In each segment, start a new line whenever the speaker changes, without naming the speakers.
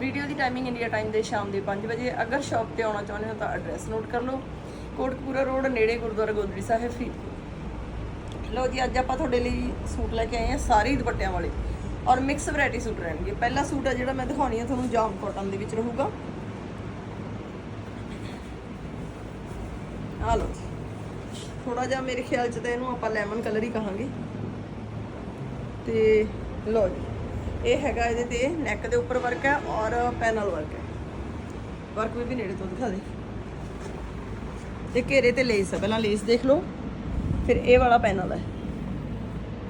Video ਦੀ timing India time ਦੇ ਸ਼ਾਮ ਦੇ 5 ਵਜੇ। ਅਗਰ ਸ਼ਾਪ ਤੇ ਆਉਣਾ ਚਾਹੁੰਦੇ ਹੋ ਤਾਂ ਐਡਰੈਸ ਨੋਟ ਕਰ ਲਓ। ਕੋਟਕਪੂਰਾ ਰੋਡ ਨੇੜੇ ਗੁਰਦੁਆਰਾ ਗੋਦੜੀ ਸਾਹਿਬ, ਫਰੀਦਕੋਟ। ਲਓ ਜੀ, ਅੱਜ ਆਪਾਂ ਤੁਹਾਡੇ ਲਈ ਸੂਟ ਲੈ ਕੇ ਆਏ ਹਾਂ ਸਾਰੇ ਹੀ ਦੁਪੱਟਿਆਂ ਵਾਲੇ ਔਰ ਮਿਕਸ ਵੈਰਾਈਟੀ ਸੂਟ ਰਹਿਣਗੇ। ਪਹਿਲਾ ਸੂਟ ਹੈ ਜਿਹੜਾ ਮੈਂ ਦਿਖਾਉਣੀ ਆ, ਤੁਹਾਨੂੰ ਜਾਮ ਕਾਟਨ ਦੇ ਵਿੱਚ ਰਹੂਗਾ। ਆ ਲਓ ਜੀ। ਥੋੜਾ ਜਿਹਾ ਮੇਰੇ ਖਿਆਲ ਚ ਤਾਂ ਇਹਨੂੰ ਆਪਾਂ ਲੈਮਨ ਕਲਰ ਹੀ ਕਹਾਂਗੇ। ਤੇ ਲਓ ਜੀ। ਇਹ ਹੈਗਾ ਇਹਦੇ ਤੇ ਨੈਕ ਦੇ ਉੱਪਰ ਵਰਕ ਹੈ ਔਰ ਪੈਨਲ ਵਰਕ ਹੈ। ਵਰਕ ਵੀ ਨੇੜੇ ਤੋਂ ਦਿਖਾ ਦੇ। ਤੇ ਘੇਰੇ ਤੇ ਲੇਸ ਹੈ। ਪਹਿਲਾਂ ਲੇਸ ਦੇਖ ਲਓ ਫਿਰ ਇਹ ਵਾਲਾ ਪੈਨਲ ਹੈ।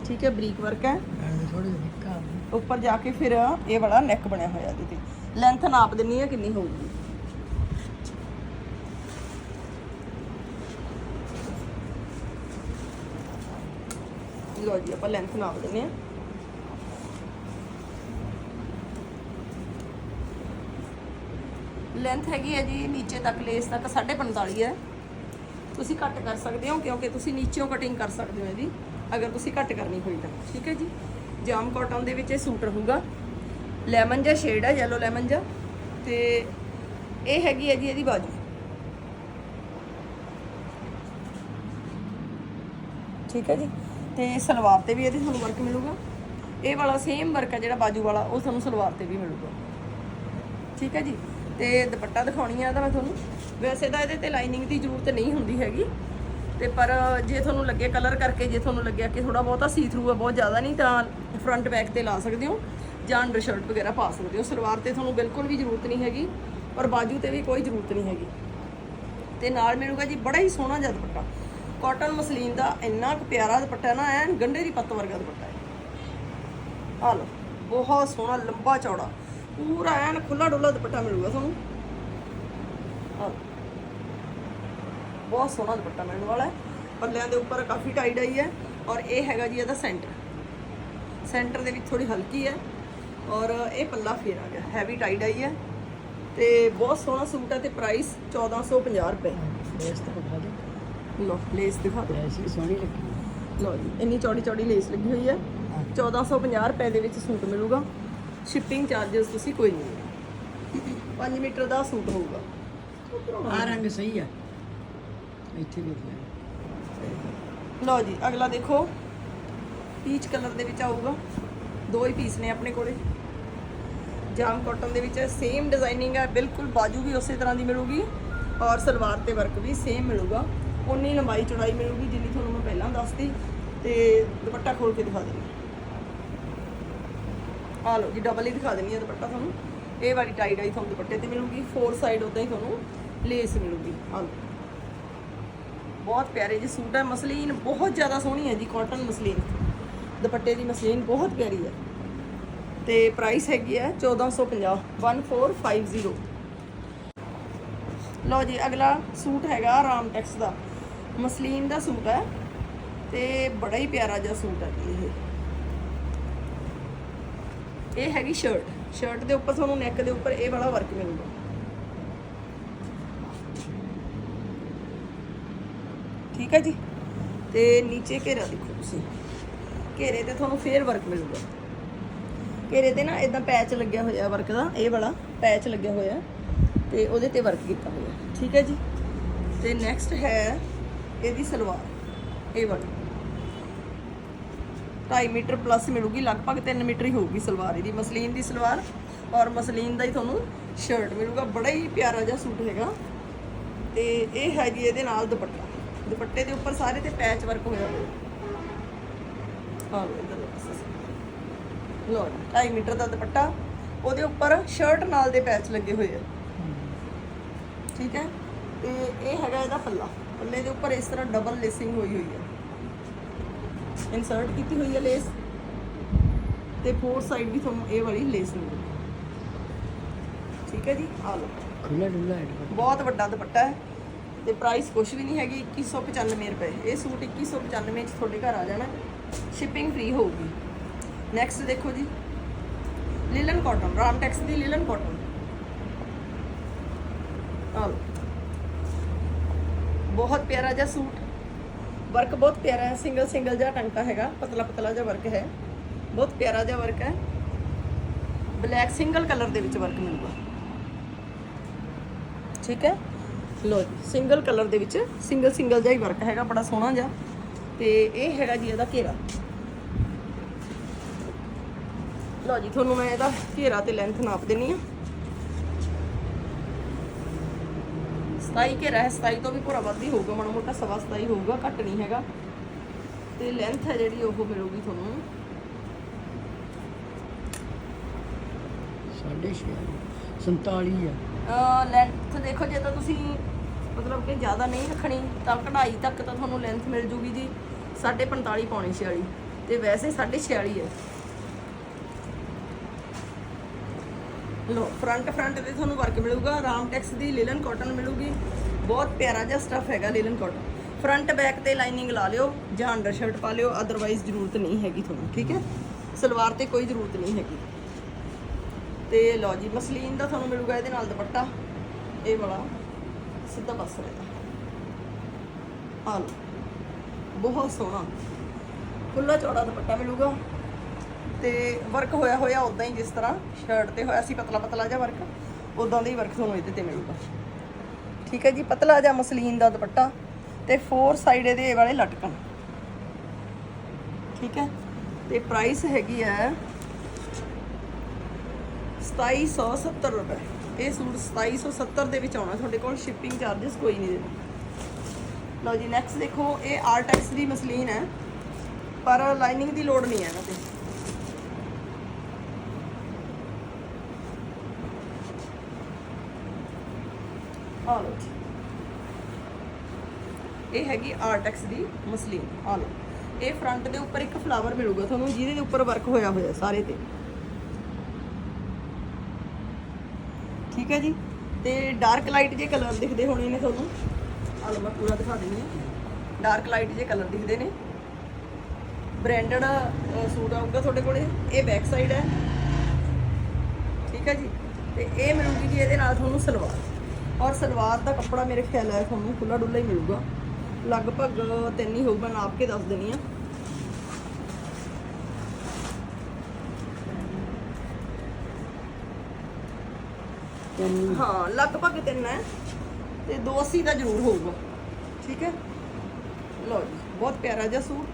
ਠੀਕ ਹੈ ਬਰੀਕ ਵਰਕ ਹੈ। ਉੱਪਰ ਜਾ ਕੇ ਫਿਰ ਇਹ ਵਾਲਾ ਨੈਕ ਬਣਿਆ ਹੋਇਆ ਇਹਦੇ ਤੇ। ਲੈਂਥ ਨਾਪ ਦਿੰਨੀ ਹੈ ਕਿੰਨੀ ਹੋਊਗੀ। ਲੋ ਜੀ ਆਪਾਂ ਲੈਂਥ ਨਾਪ ਦਿੰਨੇ ਆ ਲੈਂਥ ਹੈਗੀ ਹੈ ਜੀ ਨੀਚੇ ਤੱਕ ਲੇਸ ਤੱਕ 45 ਹੈ। ਤੁਸੀਂ ਕੱਟ ਕਰ ਸਕਦੇ ਹੋ ਕਿਉਂਕਿ ਤੁਸੀਂ ਨੀਚੇੋਂ ਕਟਿੰਗ ਕਰ ਸਕਦੇ ਹੋ ਇਹਦੀ ਅਗਰ ਤੁਸੀਂ ਕੱਟ ਕਰਨੀ ਹੋਈ ਤਾਂ। ਠੀਕ ਹੈ ਜੀ? ਜਾਮ ਕਾਟਨ ਦੇ ਵਿੱਚ ਇਹ ਸੂਟ ਰਹੂਗਾ। ਲੈਮਨ ਜਿਹਾ ਸ਼ੇਡ ਹੈ, yellow ਲੈਮਨ ਜਿਹਾ। ਤੇ ਇਹ ਹੈਗੀ ਹੈ ਜੀ ਇਹਦੀ ਬਾਜੂ। ਠੀਕ ਹੈ ਜੀ? ਤੇ ਸਲਵਾਰ ਤੇ ਵੀ ਇਹਦੇ ਤੁਹਾਨੂੰ ਵਰਕ ਮਿਲੂਗਾ। ਇਹ ਵਾਲਾ ਸੇਮ ਵਰਕ ਹੈ ਜਿਹੜਾ ਬਾਜੂ ਵਾਲਾ, ਉਹ ਤੁਹਾਨੂੰ ਸਲਵਾਰ ਤੇ ਵੀ ਮਿਲੂਗਾ। ਠੀਕ ਹੈ ਜੀ? ਤੇ ਦੁਪੱਟਾ ਦਿਖਾਉਣੀ ਆ ਤਾਂ ਮੈਂ ਤੁਹਾਨੂੰ। ਵੈਸੇ ਤਾਂ ਇਹਦੇ ਤੇ ਲਾਈਨਿੰਗ ਦੀ ਜ਼ਰੂਰਤ ਨਹੀਂ ਹੁੰਦੀ ਹੈਗੀ। ਤੇ ਪਰ ਜੇ ਤੁਹਾਨੂੰ ਲੱਗੇ ਕਲਰ ਕਰਕੇ, ਜੇ ਤੁਹਾਨੂੰ ਲੱਗਿਆ ਕਿ ਥੋੜਾ ਬਹੁਤਾ ਸੀ ਥਰੂ ਹੈ ਬਹੁਤ ਜ਼ਿਆਦਾ ਨਹੀਂ, ਤਾਂ ਫਰੰਟ ਬੈਕ ਤੇ ਲਾ ਸਕਦੇ ਹੋ ਜਾਂ ਅੰਡਰ ਸ਼ਰਟ ਵਗੈਰਾ ਪਾ ਸਕਦੇ ਹੋ। ਸਲਵਾਰ ਤੇ ਤੁਹਾਨੂੰ ਬਿਲਕੁਲ ਵੀ ਜ਼ਰੂਰਤ ਨਹੀਂ ਹੈਗੀ ਔਰ ਬਾਜੂ ਤੇ ਵੀ ਕੋਈ ਜ਼ਰੂਰਤ ਨਹੀਂ ਹੈਗੀ। ਤੇ ਨਾਲ ਮਿਲੂਗਾ ਜੀ ਬੜਾ ਹੀ ਸੋਹਣਾ ਜਿਹਾ ਦੁਪੱਟਾ। ਕਾਟਨ ਮਸਲੀਨ ਦਾ ਇੰਨਾ ਕੁ ਪਿਆਰਾ ਦੁਪੱਟਾ ਨਾ, ਐਨ ਗੰਢੇ ਦੀ ਪੱਤ ਵਰਗਾ ਦੁਪੱਟਾ ਹੈ। ਆ ਲਓ, ਬਹੁਤ ਸੋਹਣਾ ਲੰਬਾ ਚੌੜਾ। ਪੂਰਾ ਐਨ ਖੁੱਲਾ ਡੁੱਲਾ ਦੁਪੱਟਾ ਮਿਲੂਗਾ ਤੁਹਾਨੂੰ। ਆਹ। ਬਹੁਤ ਸੋਹਣਾ ਦੁਪੱਟਾ ਮਿਲਣ ਵਾਲਾ ਹੈ। ਪੱਲਿਆਂ ਦੇ ਉੱਪਰ ਕਾਫੀ ਟਾਈ ਡਾਈ ਹੈ ਔਰ ਇਹ ਹੈਗਾ ਜੀ ਇਹਦਾ ਸੈਂਟਰ ਸੈਂਟਰ ਦੇ ਵਿੱਚ ਥੋੜੀ ਹਲਕੀ ਹੈ ਔਰ ਇਹ ਪੱਲਾ ਫੇਰ ਆ ਗਿਆ ਹੈਵੀ ਟਾਈ ਡਾਈ ਹੈ ਤੇ ਬਹੁਤ ਸੋਹਣਾ ਸੂਟ ਹੈ ਤੇ ਪ੍ਰਾਈਸ 1450 ਰੁਪਏ।
ਇਸ ਤੋਂ ਬਤਾ ਦੇ
ਲੋ ਲੇਸ ਦਿਖਾ ਦਿਓ।
ਐਸੀ ਸੋਹਣੀ ਲੱਗੀ।
ਲੋ ਜੀ ਇੰਨੀ ਚੌੜੀ ਚੌੜੀ ਲੇਸ ਲੱਗੀ ਹੋਈ ਹੈ। 1450 ਰੁਪਏ ਦੇ ਵਿੱਚ ਸੂਟ ਮਿਲੂਗਾ। ਸ਼ਿਪਿੰਗ ਚਾਰजेस ਤੁਸੀਂ ਕੋਈ ਨਹੀਂ 5 ਮੀਟਰ ਦਾ ਸੂਟ ਹੋਊਗਾ।
ਆ ਰੰਗ ਸਹੀ ਆ। ਇੱਥੇ ਦੇਖ ਲੈ।
ਲਓ ਜੀ ਅਗਲਾ ਦੇਖੋ। ਪੀਚ ਕਲਰ ਦੇ ਵਿੱਚ ਆਊਗਾ। ਦੋ ਹੀ ਪੀਸ ਨੇ ਆਪਣੇ ਕੋਲੇ। ਜਾਮ ਕਾਟਨ ਦੇ ਵਿੱਚ ਸੇਮ ਡਿਜ਼ਾਈਨਿੰਗ ਹੈ। ਬਿਲਕੁਲ ਬਾਜੂ ਵੀ ਉਸੇ ਤਰ੍ਹਾਂ ਦੀ ਮਿਲੂਗੀ। ਔਰ ਸਲਵਾਰ ਤੇ ਵਰਕ ਵੀ ਸੇਮ ਮਿਲੂਗਾ। ਉਨੀ ਲੰਬਾਈ ਚੌੜਾਈ ਮਿਲੂਗੀ ਜਿੰਨੀ ਤੁਹਾਨੂੰ ਮੈਂ ਪਹਿਲਾਂ ਦੱਸਤੀ। ਤੇ ਦੁਪੱਟਾ ਖੋਲ ਕੇ ਦਿਖਾ ਦਿੰਦੀ ਆ ਲਓ ਜੀ ਡਬਲ ਹੀ ਦਿਖਾ ਦਿੰਦੀ ਆ ਦੁਪੱਟਾ ਤੁਹਾਨੂੰ। ਇਹ ਵਾਲੀ ਟਾਈ ਡਾਈ ਤੁਹਾਨੂੰ ਦੁਪੱਟੇ ਤੇ ਮਿਲੂਗੀ ਫੋਰ ਸਾਈਡ ਉਦਾਂ ਹੀ ਤੁਹਾਨੂੰ ਲੇਸ ਮਿਲੂਗੀ। ਆ ਲਓ। ਬਹੁਤ ਪਿਆਰੇ ਜੀ ਸੂਟ ਹੈ ਮਸਲੀਨ ਬਹੁਤ ਜ਼ਿਆਦਾ ਸੋਹਣੀ ਹੈ ਜੀ ਕਾਟਨ ਮਸਲੀਨ। ਦੁਪੱਟੇ ਦੀ ਮਸਲੀਨ ਬਹੁਤ ਪਿਆਰੀ ਹੈ। ਤੇ ਪ੍ਰਾਈਸ ਹੈਗੀ ਹੈ 1450 1450 ਲਓ ਜੀ, ਅਗਲਾ ਸੂਟ ਹੈਗਾ ਰਾਮ ਟੈਕਸ ਦਾ। ਮਸਲੀਨ ਦਾ ਸੂਟ ਹੈ ਤੇ ਬੜਾ ਹੀ ਪਿਆਰਾ ਜਿਹਾ ਸੂਟ ਹੈ ਜੀ ਇਹ। ਇਹ ਹੈਗੀ ਸ਼ਰਟ ਸ਼ਰਟ ਦੇ ਉੱਪਰ ਤੁਹਾਨੂੰ ਨੈਕ ਦੇ ਉੱਪਰ ਇਹ ਵਾਲਾ ਵਰਕ ਮਿਲੂਗਾ। ਠੀਕ ਹੈ ਜੀ? ਤੇ ਨੀਚੇ ਘੇਰਾ ਦੇਖੋ ਤੁਸੀਂ। ਘੇਰੇ ਤੇ ਤੁਹਾਨੂੰ ਫੇਰ ਵਰਕ ਮਿਲੂਗਾ। ਘੇਰੇ ਤੇ ਨਾ ਇਦਾਂ ਪੈਚ ਲੱਗਿਆ ਹੋਇਆ ਵਰਕ ਦਾ, ਇਹ ਵਾਲਾ ਪੈਚ ਲੱਗਿਆ ਹੋਇਆ। ਤੇ ਉਹਦੇ ਤੇ ਵਰਕ ਕੀਤਾ ਹੋਇਆ। ਠੀਕ ਹੈ ਜੀ? ਤੇ ਨੈਕਸਟ ਹੈ ਇਹਦੀ ਸਲਵਾਰ। ਇਹ ਵਾਲੀ। 2.5 ਮੀਟਰ ਪਲੱਸ ਮਿਲੂਗੀ, ਲਗਭਗ 3 ਮੀਟਰ ਹੀ ਹੋਊਗੀ ਸਲਵਾਰ ਇਹਦੀ, ਮਸਲੀਨ ਦੀ ਸਲਵਾਰ ਔਰ ਮਸਲੀਨ ਦਾ ਹੀ ਤੁਹਾਨੂੰ ਸ਼ਰਟ ਮਿਲੂਗਾ, ਬੜਾ ਹੀ ਪਿਆਰਾ ਜਿਹਾ ਸੂਟ ਹੈਗਾ। ਤੇ ਇਹ ਹੈ ਜੀ ਇਹਦੇ ਨਾਲ ਦੁਪੱਟਾ। ਦੁਪੱਟੇ ਦੇ ਉੱਪਰ ਸਾਰੇ ਤੇ ਪੈਚ ਵਰਕ ਹੋਇਆ ਹੋਇਆ। ਆ ਲੋ 2.5 ਮੀਟਰ ਦਾ ਦੁਪੱਟਾ। ਉਹਦੇ ਉੱਪਰ ਸ਼ਰਟ ਨਾਲ ਦੇ ਪੈਚ ਲੱਗੇ ਹੋਏ ਆ। ਠੀਕ ਹੈ? ਤੇ ਇਹ ਹੈਗਾ ਇਹਦਾ ਪੱਲਾ। ਪੱਲੇ ਦੇ ਉੱਪਰ ਇਸ ਤਰ੍ਹਾਂ ਡਬਲ ਲੇਸਿੰਗ ਹੋਈ ਹੋਈ ਹੈ ਇਨਸਰਟ ਕੀਤੀ ਹੋਈ ਹੈ ਲੇਸ। ਤੇ ਫੋਰ ਸਾਈਡ ਵੀ ਤੁਹਾਨੂੰ ਇਹ ਵਾਲੀ ਲੇਸ ਮਿਲੇਗੀ ਠੀਕ ਹੈ ਜੀ? ਆ ਲਓ।
ਖੁੱਲਾ ਡੁੱਲਾ।
ਬਹੁਤ ਵੱਡਾ ਦੁਪੱਟਾ ਹੈ। ਤੇ ਪ੍ਰਾਈਸ ਕੁਝ ਵੀ ਨਹੀਂ ਹੈਗੀ 2195 ਰੁਪਏ। ਇਹ ਸੂਟ 2195 ਚ ਤੁਹਾਡੇ ਘਰ ਆ ਜਾਣਾ। ਸ਼ਿਪਿੰਗ ਫ੍ਰੀ ਹੋਊਗੀ। ਨੈਕਸਟ ਦੇਖੋ ਜੀ। ਲਿਲਨ ਕਾਟਨ ਰਾਮਟੈਕਸ ਦੀ ਲਿਲਨ ਕਾਟਨ ਆ ਲਓ। ਬਹੁਤ ਪਿਆਰਾ ਜਿਹਾ ਸੂਟ ਵਰਕ ਬਹੁਤ ਪਿਆਰਾ ਹੈ ਸਿੰਗਲ ਸਿੰਗਲ ਜਿਹਾ ਟੰਕਾ ਹੈਗਾ, ਪਤਲਾ ਪਤਲਾ ਜਿਹਾ ਵਰਕ ਹੈ। ਬਹੁਤ ਪਿਆਰਾ ਜਿਹਾ ਵਰਕ ਹੈ। ਬਲੈਕ ਸਿੰਗਲ ਕਲਰ ਦੇ ਵਿੱਚ ਵਰਕ ਮਿਲੂਗਾ। ਠੀਕ ਹੈ? ਲੋ ਜੀ ਸਿੰਗਲ ਕਲਰ ਦੇ ਵਿੱਚ ਸਿੰਗਲ ਸਿੰਗਲ ਜਿਹਾ ਹੀ ਵਰਕ ਹੈਗਾ, ਬੜਾ ਸੋਹਣਾ ਜਿਹਾ। ਤੇ ਇਹ ਹੈਗਾ ਜੀ ਇਹਦਾ ਘੇਰਾ। ਲੋ ਜੀ, ਤੁਹਾਨੂੰ ਮੈਂ ਇਹਦਾ ਘੇਰਾ ਤੇ ਲੈਂਥ ਨਾਪ ਦੇਣੀ ਆ। 27 ਘੇਰਾ ਹੈ 27 ਤੋਂ ਵੀ ਪੂਰਾ ਵੱਧ ਹੀ ਹੋਊਗਾ ਮਾੜਾ ਮੋਟਾ ਸਵਾ 27 ਹੋਊਗਾ ਘੱਟ ਨਹੀਂ ਹੈਗਾ। ਤੇ ਲੈਂਥ ਹੈ ਜਿਹੜੀ ਉਹ ਮਿਲੂਗੀ ਤੁਹਾਨੂੰ।
ਸਾਢੇ ਛੇ 47 ਆ
ਲੈਂਥ ਦੇਖੋ ਜੇ ਤਾਂ ਤੁਸੀਂ ਮਤਲਬ ਕਿ ਜ਼ਿਆਦਾ ਨਹੀਂ ਰੱਖਣੀ ਤਾਂ ਕਢਾਈ ਤੱਕ ਤਾਂ ਤੁਹਾਨੂੰ ਲੈਂਥ ਮਿਲ ਜੂਗੀ ਜੀ 45 ਪੌਣੇ 46 ਤੇ ਵੈਸੇ 46 ਹੈ। ਲੋ ਫਰੰਟ ਫਰੰਟ ਤੇ ਤੁਹਾਨੂੰ ਵਰਕ ਮਿਲੂਗਾ ਰਾਮਟੈਕਸ ਦੀ ਲਿਲਨ ਕਾਟਨ ਮਿਲੂਗੀ। ਬਹੁਤ ਪਿਆਰਾ ਜਿਹਾ ਸਟਫ ਹੈਗਾ ਲਿਲਨ ਕਾਟਨ ਫਰੰਟ ਬੈਕ ਤੇ ਲਾਈਨਿੰਗ ਲਾ ਲਿਓ, ਜਾਂ ਅੰਡਰ ਸ਼ਰਟ ਪਾ ਲਿਓ ਅਦਰਵਾਈਜ਼ ਜ਼ਰੂਰਤ ਨਹੀਂ ਹੈਗੀ ਤੁਹਾਨੂੰ, ਠੀਕ ਹੈ? ਸਲਵਾਰ ਤੇ ਕੋਈ ਜ਼ਰੂਰਤ ਨਹੀਂ ਹੈਗੀ। ਤੇ ਲਓ ਜੀ, ਮਸਲੀਨ ਦਾ ਤੁਹਾਨੂੰ ਮਿਲੂਗਾ ਇਹਦੇ ਨਾਲ ਦੁਪੱਟਾ। ਇਹ ਵਾਲਾ, ਸਿੱਧਾ ਬਸਰ ਇਹਦਾ ਆ ਬਹੁਤ ਸੋਹਣਾ। ਖੁੱਲਾ ਚੌੜਾ ਦੁਪੱਟਾ ਮਿਲੂਗਾ। ਤੇ ਵਰਕ ਹੋਇਆ ਹੋਇਆ ਉਦਾਂ ਹੀ ਜਿਸ ਤਰ੍ਹਾਂ ਸ਼ਰਟ ਤੇ ਹੋਇਆ ਸੀ ਪਤਲਾ ਪਤਲਾ ਜਿਹਾ ਵਰਕ ਉਦਾਂ ਦਾ ਹੀ ਵਰਕ ਤੁਹਾਨੂੰ ਇਹਦੇ ਤੇ ਮਿਲੂਗਾ। ਠੀਕ ਹੈ ਜੀ, ਪਤਲਾ ਜਿਹਾ ਮਸਲੀਨ ਦਾ ਦੁਪੱਟਾ ਤੇ ਫੋਰ ਸਾਈਡ ਇਹਦੇ ਵਾਲੇ ਲਟਕਣ। ਠੀਕ ਹੈ, ਤੇ ਪ੍ਰਾਈਸ ਹੈਗੀ ਹੈ 2770 ਰੁਪਏ। ਇਹ ਸੂਟ 2770 ਦੇ ਵਿੱਚ ਆਉਣਾ, ਤੁਹਾਡੇ ਕੋਲ ਸ਼ਿਪਿੰਗ ਚਾਰजेस ਕੋਈ ਨਹੀਂ ਦੇਣਾ। ਲਓ ਜੀ ਨੈਕਸਟ ਦੇਖੋ, ਇਹ ਆਰਟੈਕਸ ਦੀ ਮਸਲੀਨ ਹੈ, ਪਰ ਲਾਈਨਿੰਗ ਦੀ ਲੋੜ ਨਹੀਂ ਹੈ ਇਹਨਾਂ ਤੇ। ਆ ਲਓ ਜੀ ਇਹ ਹੈਗੀ ਆਰਟੈਕਸ ਦੀ ਮਸਲੀਨ ਆ ਲਓ ਇਹ ਫਰੰਟ ਦੇ ਉੱਪਰ ਇੱਕ ਫਲਾਵਰ ਮਿਲੂਗਾ ਤੁਹਾਨੂੰ, ਜਿਹਦੇ ਦੇ ਉੱਪਰ ਵਰਕ ਹੋਇਆ ਹੋਇਆ ਸਾਰੇ ਤੇ। ਠੀਕ ਹੈ ਜੀ? ਤੇ ਡਾਰਕ ਲਾਈਟ ਜੇ ਕਲਰ ਦਿਖਦੇ ਹੋਣੇ ਨੇ ਤੁਹਾਨੂੰ ਆ ਲਓ ਮੈਂ ਪੂਰਾ ਦਿਖਾ ਦਿੰਦੀ ਹਾਂ। ਡਾਰਕ ਲਾਈਟ ਜੇ ਕਲਰ ਦਿਖਦੇ ਨੇ। ਬ੍ਰਾਂਡਡ ਸੂਟ ਆਊਗਾ ਤੁਹਾਡੇ ਕੋਲੇ। ਇਹ ਬੈਕ ਸਾਈਡ ਹੈ। ਠੀਕ ਹੈ ਜੀ? ਤੇ ਇਹ ਮਿਲੂਗੀ ਜੀ ਇਹਦੇ ਨਾਲ ਤੁਹਾਨੂੰ ਸਲਵਾਰ। ਔਰ ਸਲਵਾਰ ਦਾ ਕੱਪੜਾ ਮੇਰੇ ਖਿਆਲ ਹੈ ਤੁਹਾਨੂੰ ਖੁੱਲਾ ਡੁੱਲਾ ਹੀ ਮਿਲੂਗਾ। ਲਗਭਗ ਤਿੰਨ ਹੀ ਹੋਊਗਾ ਨਾਪ ਕੇ ਦੱਸ ਦੇਣੀ ਆ।
ਤਿੰਨ
ਹਾਂ। ਲਗਭਗ ਤਿੰਨ ਹੈ। ਤੇ 280 ਦਾ ਜ਼ਰੂਰ ਹੋਊਗਾ। ਠੀਕ ਹੈ? ਲਓ ਜੀ, ਬਹੁਤ ਪਿਆਰਾ ਜਿਹਾ ਸੂਟ।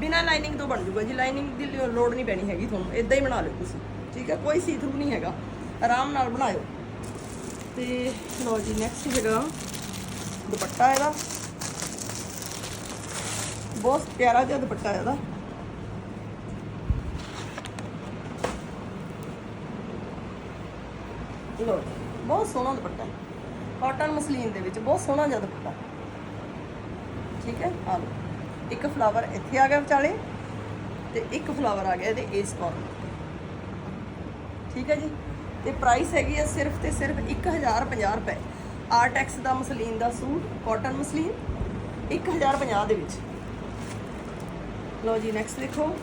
ਬਿਨਾ ਲਾਈਨਿੰਗ ਤੋਂ ਬਣ ਜੂਗਾ ਜੀ। ਲਾਈਨਿੰਗ ਦੀ ਲੋੜ ਨਹੀਂ ਪੈਣੀ ਹੈਗੀ ਤੁਹਾਨੂੰ। ਇਦਾਂ ਹੀ ਬਣਾ ਲਿਓ ਤੁਸੀਂ। ਠੀਕ ਹੈ? ਕੋਈ ਸੀ ਥਰੂ ਨਹੀਂ ਹੈਗਾ। ਆਰਾਮ ਨਾਲ ਬਣਾਇਓ। ਤੇ ਲਓ ਜੀ ਨੈਕਸਟ ਹੈਗਾ ਦੁਪੱਟਾ ਇਹਦਾ। ਬਹੁਤ ਪਿਆਰਾ ਜਿਹਾ ਦੁਪੱਟਾ ਇਹਦਾ। ਲੋ ਬਹੁਤ ਸੋਹਣਾ ਦੁਪੱਟਾ ਹੈ। ਕਾਟਨ ਮਸਲੀਨ ਦੇ ਵਿੱਚ ਬਹੁਤ ਸੋਹਣਾ ਜਿਹਾ ਦੁਪੱਟਾ। ਠੀਕ ਹੈ, ਆ ਲਓ। ਇੱਕ ਫਲਾਵਰ ਇੱਥੇ ਆ ਗਿਆ ਵਿਚਾਲੇ ਤੇ ਇੱਕ ਫਲਾਵਰ ਆ ਗਿਆ ਇਹਦੇ ਇਸ ਕਾਰਨਰ ਠੀਕ ਹੈ ਜੀ? ਤੇ ਪ੍ਰਾਈਸ ਹੈਗੀ ਆ ਸਿਰਫ ਤੇ ਸਿਰਫ 1050 ਰੁਪਏ। ਆਰਟੈਕਸ ਦਾ ਮਸਲੀਨ ਦਾ ਸੂਟ ਕਾਟਨ ਮਸਲੀਨ 1050 ਦੇ ਵਿੱਚ। ਲਓ ਜੀ ਨੈਕਸਟ ਦੇਖੋ।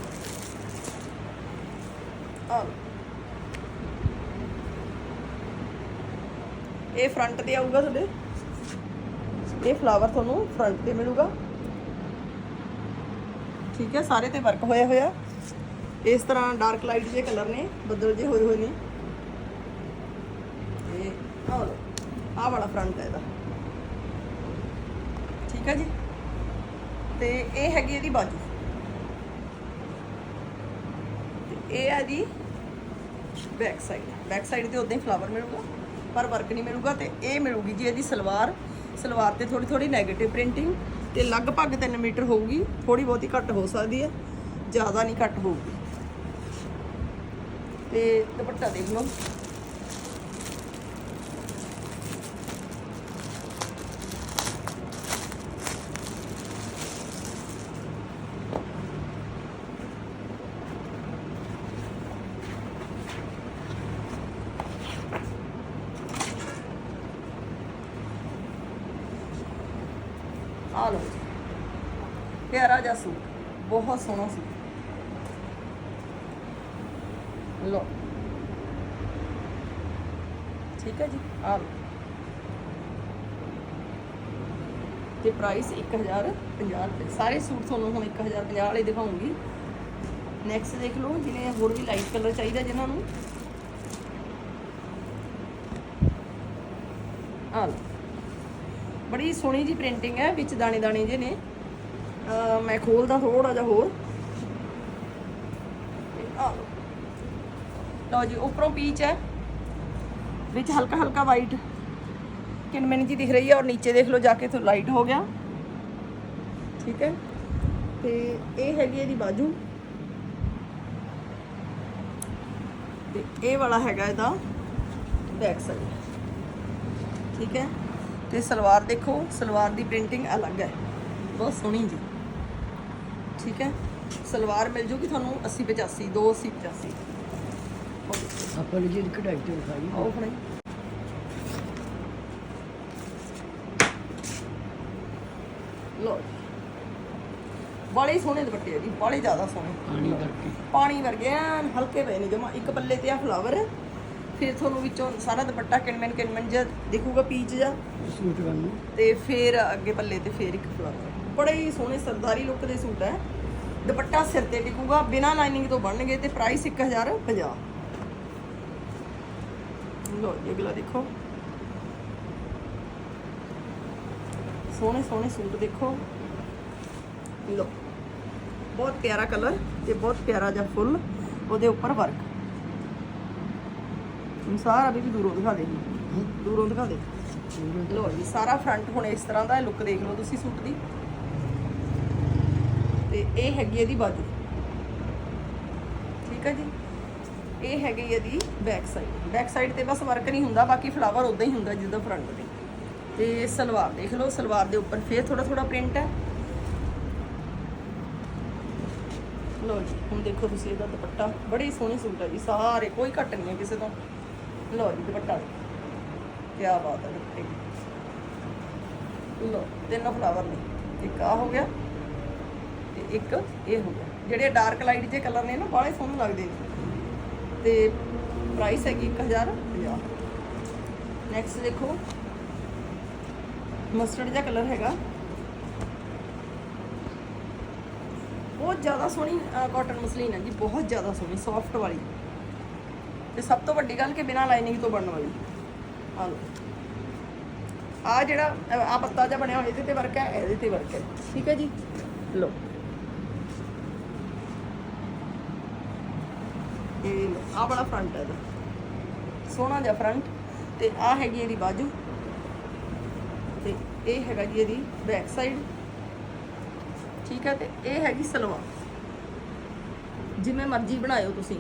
ਆ ਇਹ ਫਰੰਟ ਤੇ ਆਊਗਾ ਤੁਹਾਡੇ। ਇਹ ਫਲਾਵਰ ਤੁਹਾਨੂੰ ਫਰੰਟ ਤੇ ਮਿਲੂਗਾ। ਠੀਕ ਹੈ, ਸਾਰੇ ਤੇ ਵਰਕ ਹੋਇਆ ਹੋਇਆ। ਇਸ ਤਰ੍ਹਾਂ ਡਾਰਕ ਲਾਈਟ ਜੇ ਕਲਰ ਨੇ, ਬੱਦਲ ਜੇ ਹੋਏ ਹੋਏ ਨੇ। ਆਹ ਵਾਲਾ ਫਰੰਟ ਹੈ ਇਹਦਾ ਠੀਕ ਹੈ ਜੀ ਤੇ ਇਹ ਹੈਗੀ ਇਹਦੀ ਬਾਜੂ ਤੇ ਇਹ ਹੈ ਜੀ ਬੈਕ ਸਾਈਡ ਬੈਕ ਸਾਈਡ ਤੇ ਉਦਾਂ ਹੀ ਫਲਾਵਰ ਮਿਲੂਗਾ ਪਰ ਵਰਕ ਨਹੀਂ ਮਿਲੂਗਾ ਤੇ ਇਹ ਮਿਲੂਗੀ ਜੀ ਇਹਦੀ ਸਲਵਾਰ ਸਲਵਾਰ ਤੇ ਥੋੜੀ ਥੋੜੀ 네ਗੇਟਿਵ ਪ੍ਰਿੰਟਿੰਗ ਤੇ ਲਗਭਗ 3 ਮੀਟਰ ਹੋਊਗੀ ਥੋੜੀ ਬਹੁਤੀ ਘੱਟ ਹੋ ਸਕਦੀ ਹੈ ਜ਼ਿਆਦਾ ਨਹੀਂ ਘੱਟ ਹੋਊਗੀ ਤੇ ਦੁਪੱਟਾ ਦੇਖ ਲਓ ਆ ਲਓ ਜੀ ਪਿਆਰਾ ਜਿਹਾ ਸੂਟ ਬਹੁਤ ਸੋਹਣਾ ਸੂਟ ਲਓ। ਠੀਕ ਹੈ ਜੀ, ਆ ਲਓ। ਤੇ ਪ੍ਰਾਈਸ 1050 ਸਾਰੇ ਸੂਟ ਤੁਹਾਨੂੰ ਹੁਣ 1050 ਵਾਲੇ ਦਿਖਾਉਂਗੀ। ਨੈਕਸਟ ਦੇਖ ਲਓ ਜਿਹਨੇ ਹੋਰ ਵੀ ਲਾਈਟ ਕਲਰ ਚਾਹੀਦਾ ਜਿਨ੍ਹਾਂ ਨੂੰ। ਆ ਬੜੀ ਸੋਹਣੀ ਜੀ ਪ੍ਰਿੰਟਿੰਗ ਹੈ, ਵਿੱਚ ਦਾਣੇ ਦਾਣੇ ਜੇ ਨੇ। ਮੈਂ ਖੋਲਦਾ ਥੋੜਾ ਜਿਹਾ ਹੋਰ। ਤੇ ਲਓ ਜੀ, ਉੱਪਰੋਂ ਪੀਚ ਹੈ, ਵਿੱਚ ਹਲਕਾ ਹਲਕਾ ਵਾਈਟ ਕਿਨਮੈਨ ਜੀ ਦਿਖ ਰਹੀ ਹੈ ਔਰ ਨੀਚੇ ਦੇਖ ਲਓ, ਜਾ ਕੇ ਤੋਂ ਲਾਈਟ ਹੋ ਗਿਆ। ਠੀਕ ਹੈ। ਤੇ ਇਹ ਹੈਗੀ ਇਹਦੀ ਬਾਜੂ। ਤੇ ਇਹ ਵਾਲਾ ਹੈਗਾ ਇਹਦਾ ਬੈਕ ਸਾਈਡ ਠੀਕ ਹੈ। ਤੇ ਸਲਵਾਰ ਦੇਖੋ, ਸਲਵਾਰ ਦੀ ਪ੍ਰਿੰਟਿੰਗ ਅਲੱਗ ਹੈ। ਬਹੁਤ ਸੋਹਣੀ ਜੀ। ਠੀਕ ਹੈ? ਸਲਵਾਰ ਮਿਲ ਜੂਗੀ ਤੁਹਾਨੂੰ 80 85 2 80 85
ਆਪਾਂ ਜਿਹੜੀ ਕਢਾਈ ਤੇ ਵਿਖਾਈ
ਆਓ ਫੜੇ ਲੋ ਬੜੇ ਸੋਹਣੇ ਦੁਪੱਟੇ ਆ ਜੀ ਬੜੇ ਜ਼ਿਆਦਾ ਸੋਹਣੇ।
ਪਾਣੀ ਕਰਕੇ
ਪਾਣੀ ਵਰਗੇ ਐਨ ਹਲਕੇ ਪਏ ਨੇ ਜਮਾ ਇੱਕ ਪੱਲੇ ਤੇ ਆ ਫਲਾਵਰ ਫਿਰ ਤੁਹਾਨੂੰ ਵਿੱਚੋਂ ਸਾਰਾ ਦੁਪੱਟਾ ਕਿਣਮਨ ਕਿਣਮਨ ਜਿਹਾ ਦਿਖੂਗਾ ਪੀਚ ਜਿਹਾ।
ਸੂਟ ਕਰਨ
ਤੇ ਫਿਰ ਅੱਗੇ ਪੱਲੇ ਤੇ ਫਿਰ ਇੱਕ ਫਲਾਵਰ ਬੜੇ ਹੀ ਸੋਹਣੇ ਸਰਦਾਰੀ ਲੁੱਕ ਦੇ ਸੂਟ ਹੈ। ਦੁਪੱਟਾ ਸਿਰ ਤੇ ਟਿਕੂਗਾ ਬਿਨਾਂ ਲਾਈਨਿੰਗ ਤੋਂ ਬਣਨਗੇ ਤੇ ਪ੍ਰਾਈਸ 1050 ਲੋ ਜੀ ਅਗਲਾ ਦੇਖੋ। ਸੋਹਣੇ ਸੋਹਣੇ ਸੂਟ ਦੇਖੋ। ਲੋ ਬਹੁਤ ਪਿਆਰਾ ਕਲਰ ਤੇ ਬਹੁਤ ਪਿਆਰਾ ਜਿਹਾ ਫੁੱਲ ਉਹਦੇ ਉੱਪਰ ਵਰਕ ਸਾਰਾ ਵੀ ਦੂਰੋਂ ਦਿਖਾ ਦੇ ਦੂਰੋਂ ਦਿਖਾ ਦੇ। ਲੋ ਜੀ ਸਾਰਾ ਫਰੰਟ ਹੁਣ ਇਸ ਤਰ੍ਹਾਂ ਦਾ ਲੁੱਕ ਦੇਖ ਲਓ ਤੁਸੀਂ ਸੂਟ ਦੀ। ਤੇ ਇਹ ਹੈਗੀ ਇਹਦੀ ਬਾਜੂ। ਠੀਕ ਹੈ ਜੀ? ਇਹ ਹੈਗੀ ਇਹਦੀ ਬੈਕ ਸਾਈਡ ਬੈਕ ਸਾਈਡ ਤੇ ਬਸ ਵਰਕ ਨਹੀਂ ਹੁੰਦਾ, ਬਾਕੀ ਫਲਾਵਰ ਉਦਾਂ ਹੀ ਹੁੰਦਾ ਜਿੱਦਾਂ ਫਰੰਟ ਤੇ ਤੇ ਸਲਵਾਰ ਦੇਖ ਲਓ, ਸਲਵਾਰ ਦੇ ਉੱਪਰ ਫੇਰ ਥੋੜਾ ਥੋੜਾ ਪ੍ਰਿੰਟ ਹੈ। ਲਓ ਜੀ, ਹੁਣ ਦੇਖੋ ਤੁਸੀਂ ਇਹਦਾ ਦੁਪੱਟਾ। ਬੜੀ ਸੋਹਣੀ ਸੂਟ ਹੈ ਜੀ, ਸਾਰੇ, ਕੋਈ ਘੱਟ ਨਹੀਂ ਹੈ ਕਿਸੇ ਤੋਂ। ਲਓ ਜੀ, ਦੁਪੱਟਾ। ਕੀ ਬਾਤ ਹੈ, ਦੁਪੱਟੇ ਦੀ। ਤਿੰਨ ਫਲਾਵਰ ਨੇ। ਇੱਕ ਆ ਹੋ ਗਿਆ। ਤੇ ਇੱਕ ਇਹ ਹੋ ਗਿਆ। ਜਿਹੜੇ ਡਾਰਕ ਲਾਈਟ ਜੇ ਕਲਰ ਨੇ ਨਾ, ਬਾਹਲੇ ਸੋਹਣੇ ਲੱਗਦੇ ਨੇ। ਤੇ ਪ੍ਰਾਈਸ ਹੈਗੀ 1050 ਨੈਕਸਟ ਦੇਖੋ ਮਸਟਰਡ ਜਿਹਾ ਕਲਰ ਹੈਗਾ। ਬਹੁਤ ਜ਼ਿਆਦਾ ਸੋਹਣੀ ਕਾਟਨ ਮਸਲੀਨ ਹੈ ਜੀ ਬਹੁਤ ਜ਼ਿਆਦਾ ਸੋਹਣੀ ਸੌਫਟ ਵਾਲੀ। ਤੇ ਸਭ ਤੋਂ ਵੱਡੀ ਗੱਲ ਕਿ ਬਿਨਾਂ ਲਾਈਨਿੰਗ ਤੋਂ ਬਣਨ ਵਾਲੀ। ਆ ਲਓ। ਆ ਜਿਹੜਾ ਆ ਪੱਤਾ ਜਿਹਾ ਬਣਿਆ ਹੋਇਆ, ਇਹਦੇ ਤੇ ਵਰਕ ਹੈ, ਇਹਦੇ ਤੇ ਵਰਕ ਹੈ। ਠੀਕ ਹੈ ਜੀ? ਲਓ। ਇਹ ਆ ਬੜਾ ਫਰੰਟ ਹੈ ਇਹਦਾ। ਸੋਹਣਾ ਜਿਹਾ ਫਰੰਟ ਤੇ ਆ ਹੈਗੀ ਇਹਦੀ ਬਾਜੂ। ਤੇ ਇਹ ਹੈਗਾ ਜੀ ਇਹਦੀ ਬੈਕ ਸਾਈਡ ਠੀਕ ਹੈ, ਤੇ ਇਹ ਹੈਗੀ ਸਲਵਾਰ। ਜਿਵੇਂ ਮਰਜ਼ੀ ਬਣਾਇਓ ਤੁਸੀਂ।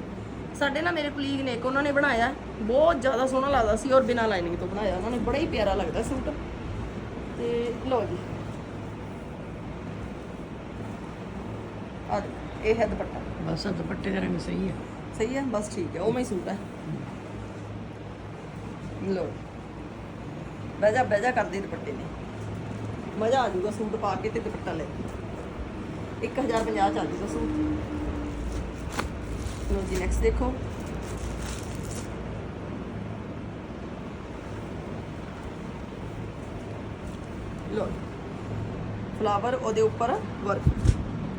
ਸਾਡੇ ਨਾ ਮੇਰੇ ਕੁਲੀਗ ਨੇ ਇੱਕ ਉਹਨਾਂ ਨੇ ਬਣਾਇਆ, ਬਹੁਤ ਜ਼ਿਆਦਾ ਸੋਹਣਾ ਲੱਗਦਾ ਸੀ ਔਰ ਬਿਨਾਂ ਲਾਈਨਿੰਗ ਤੋਂ ਬਣਾਇਆ। ਉਹਨਾਂ ਨੇ ਬੜਾ ਹੀ ਪਿਆਰਾ ਲੱਗਦਾ ਸੂਟ। ਤੇ ਲਓ ਜੀ। ਆ ਇਹ ਹੈ ਦੁਪੱਟਾ।
ਬਸ ਦੁਪੱਟੇ ਦਾ ਰੰਗ ਸਹੀ ਹੈ
ਸਹੀ ਹੈ ਬਸ ਠੀਕ ਹੈ ਉਵੇਂ ਹੀ ਸੂਟ ਹੈ ਲੋ ਬੈਜਾ ਬੈਜਾ ਕਰਦੇ ਦੁਪੱਟੇ ਨੇ। ਮਜ਼ਾ ਆ ਜਾਊਗਾ ਸੂਟ ਪਾ ਕੇ ਤੇ ਦੁਪੱਟਾ ਲੈ। ਕੇ 1050 ਚ ਆ ਜਾਊਗਾ ਸੂਟ। ਲੋ ਜੀ ਨੈਕਸਟ ਦੇਖੋ। ਲੋ ਫਲਾਵਰ ਉਹਦੇ ਉੱਪਰ ਵਰਕ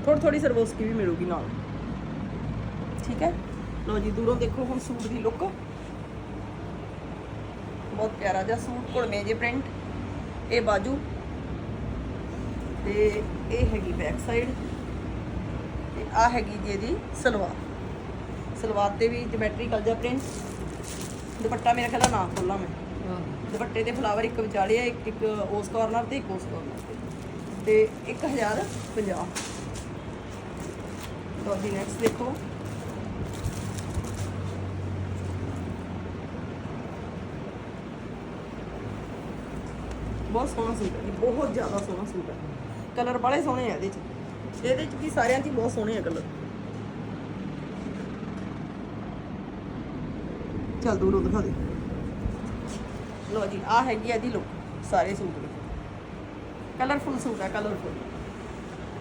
ਥੋੜੀ ਥੋੜੀ ਸਰਵੋਸਕੀ ਵੀ ਮਿਲੂਗੀ ਨਾਲ। ਠੀਕ ਹੈ? ਲੋ ਜੀ ਦੂਰੋਂ ਦੇਖੋ ਹੁਣ ਸੂਟ ਦੀ ਲੁੱਕ ਬਹੁਤ ਪਿਆਰਾ ਜਿਹਾ ਸੂਟ ਕੁੜਮੇ ਜੇ ਪ੍ਰਿੰਟ ਇਹ ਬਾਜੂ। ਤੇ ਇਹ ਹੈਗੀ ਬੈਕ ਸਾਈਡ ਤੇ ਆ ਹੈਗੀ ਜੀ ਇਹਦੀ ਸਲਵਾਰ। ਸਲਵਾਰ ਤੇ ਵੀ ਜਿਓਮੈਟਰੀਕਲ ਜਿਹਾ ਪ੍ਰਿੰਟ ਦੁਪੱਟਾ ਮੇਰਾ ਖਿਆਲ ਨਾ ਖੋਲਾਂ ਮੈਂ। ਦੁਪੱਟੇ ਤੇ ਫਲਾਵਰ ਇੱਕ ਵਿਚਾਲੇ ਆ ਇੱਕ ਇੱਕ ਉਸ ਕਾਰਨਰ ਤੇ ਇੱਕ ਉਸ ਕਾਰਨਰ ਤੇ। ਤੇ 1050 ਲੋ ਜੀ ਨੈਕਸਟ ਦੇਖੋ। ਬਹੁਤ ਸੋਹਣਾ ਸੂਟ ਹੈ ਜੀ, ਬਹੁਤ ਜ਼ਿਆਦਾ ਸੋਹਣਾ ਸੂਟ ਹੈ। ਕਲਰ ਬੜੇ ਸੋਹਣੇ ਆ ਇਹਦੇ ਚ। ਇਹਦੇ ਚ ਵੀ ਸਾਰਿਆਂ 'ਚ ਹੀ ਬਹੁਤ ਸੋਹਣੇ ਆ ਕਲਰ। ਚੱਲ ਦੂਰੋਂ ਦਿਖਾ ਦੇ। ਲੋ ਜੀ ਆ ਹੈਗੀ ਆ ਇਹਦੀ ਲੁੱਕ ਸਾਰੇ ਸੂਟ ਦੀ। ਕਲਰਫੁਲ ਸੂਟ ਆ ਕਲਰਫੁਲ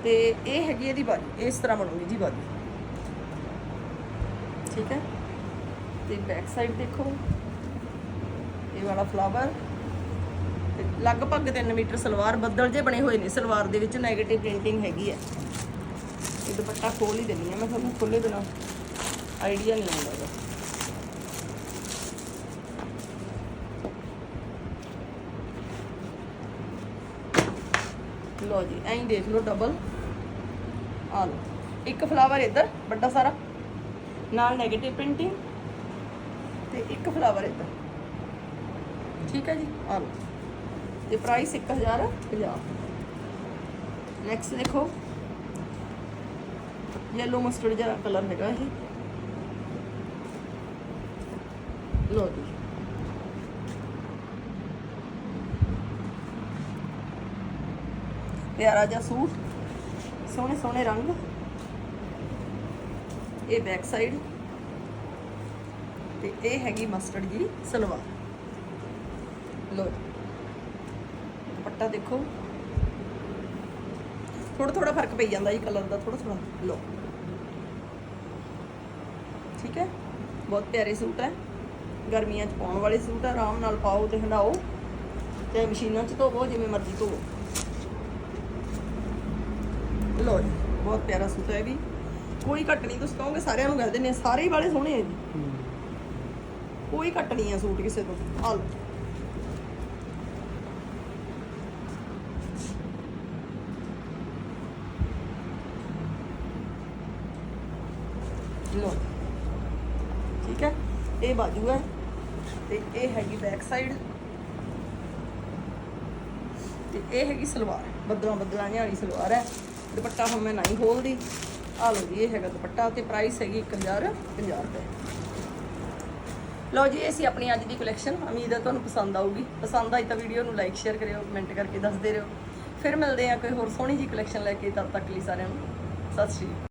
ਤੇ ਇਹ ਹੈਗੀ ਇਹਦੀ ਬਾਜੂ ਇਸ ਤਰ੍ਹਾਂ ਬਣੂਗੀ ਜੀ ਬਾਜੂ। ਠੀਕ ਹੈ? ਤੇ ਬੈਕ ਸਾਈਡ ਦੇਖੋ। ਇਹ ਵਾਲਾ ਫਲਾਵਰ ਲਗਭਗ 3 ਮੀਟਰ ਸਲਵਾਰ ਬੱਦਲ ਜੇ ਬਣੇ ਹੋਏ ਨੇ, ਸਲਵਾਰ ਦੇ ਵਿੱਚ 네ਗੇਟਿਵ ਪ੍ਰਿੰਟਿੰਗ ਹੈਗੀ ਹੈ। ਇਹ ਦੁਪੱਟਾ ਖੋਲ ਹੀ ਦਿੰਦੀ ਆ ਮੈਂ ਤੁਹਾਨੂੰ ਖੋਲੇ ਬਿਨਾ ਆਈਡੀਆ ਨਹੀਂ ਆਉਂਦਾ ਇਹਦਾ। ਲੋ ਜੀ, ਐਂ ਹੀ ਦੇਖ ਲਓ ਡਬਲ ਆ ਲਓ, ਇੱਕ ਫਲਾਵਰ ਇੱਧਰ, ਵੱਡਾ ਸਾਰਾ। ਨਾਲ 네ਗੇਟਿਵ ਪ੍ਰਿੰਟਿੰਗ ਤੇ ਇੱਕ ਫਲਾਵਰ ਇੱਧਰ। ਠੀਕ ਹੈ ਜੀ, ਆ ਲਓ। ਤੇ ਪ੍ਰਾਈਸ 1050 ਨੈਕਸਟ ਦੇਖੋ ਯੈਲੋ ਮਸਟਰਡ ਜਿਹਾ ਕਲਰ ਹੈਗਾ ਇਹ ਲੋ ਜੀ ਪਿਆਰਾ ਜਿਹਾ ਸੂਟ ਸੋਹਣੇ ਸੋਹਣੇ ਰੰਗ ਇਹ ਬੈਕ ਸਾਈਡ ਤੇ ਇਹ ਹੈਗੀ ਮਸਟਰਡ ਜੀ ਸਲਵਾਰ ਲੋ ਦੁਪੱਟਾ ਦੇਖੋ। ਥੋੜਾ ਥੋੜਾ ਫ਼ਰਕ ਪਈ ਜਾਂਦਾ ਜੀ ਕਲਰ ਦਾ ਥੋੜਾ ਥੋੜਾ ਲੋ ਠੀਕ ਹੈ? ਬਹੁਤ ਪਿਆਰੇ ਸੂਟ ਹੈ। ਗਰਮੀਆਂ 'ਚ ਪਾਉਣ ਵਾਲੇ ਸੂਟ ਹੈ। ਆਰਾਮ ਨਾਲ ਪਾਓ ਤੇ ਹੰਡਾਓ ਤੇ ਮਸ਼ੀਨਾਂ 'ਚ ਧੋਵੋ ਜਿਵੇਂ ਮਰਜ਼ੀ ਧੋਵੋ। ਲੋ ਜੀ ਬਹੁਤ ਪਿਆਰਾ ਸੂਟ ਹੈ ਵੀ ਕੋਈ ਘੱਟ ਨਹੀਂ ਤੁਸੀਂ ਕਹੋਗੇ ਸਾਰਿਆਂ ਨੂੰ ਕਹਿੰਦੇ ਨੇ ਸਾਰੇ ਹੀ ਵਾਲੇ ਸੋਹਣੇ ਆ ਜੀ। ਕੋਈ ਘੱਟ ਨਹੀਂ ਆ ਸੂਟ ਕਿਸੇ ਤੋਂ। ਆ ਲਓ ਲੋ ਠੀਕ ਹੈ? ਇਹ ਬਾਜੂ ਹੈ ਤੇ ਇਹ ਹੈਗੀ ਬੈਕ ਸਾਈਡ ਤੇ ਇਹ ਹੈਗੀ ਸਲਵਾਰ। ਬੱਦਲਾਂ ਬੱਦਲਾਂ ਜਿਹੀ ਵਾਲੀ ਸਲਵਾਰ ਹੈ। ਦੁਪੱਟਾ ਹੁਣ ਮੈਂ ਨਹੀਂ ਖੋਲਦੀ। ਆ ਲਓ ਜੀ, ਇਹ ਹੈਗਾ ਦੁਪੱਟਾ। ਤੇ ਪ੍ਰਾਈਸ ਹੈਗੀ 1050 50 ਰੁਪਏ। ਲਓ ਜੀ, ਇਹ ਸੀ ਆਪਣੀ ਅੱਜ ਦੀ ਕਲੈਕਸ਼ਨ ਉਮੀਦ ਹੈ ਤੁਹਾਨੂੰ ਪਸੰਦ ਆਊਗੀ। ਪਸੰਦ ਆਈ ਤਾਂ ਵੀਡੀਓ ਨੂੰ ਲਾਈਕ ਸ਼ੇਅਰ ਕਰਿਓ ਕਮੈਂਟ ਕਰਕੇ ਦੱਸਦੇ ਰਹੋ। ਫਿਰ ਮਿਲਦੇ ਆ ਕੋਈ ਹੋਰ ਸੋਹਣੀ ਜੀ ਕਲੈਕਸ਼ਨ ਲੈ ਕੇ। ਤਦ ਤੱਕ ਲਈ ਸਾਰਿਆਂ ਨੂੰ। ਸਤਿ ਸ਼੍ਰੀ ਅਕਾਲ।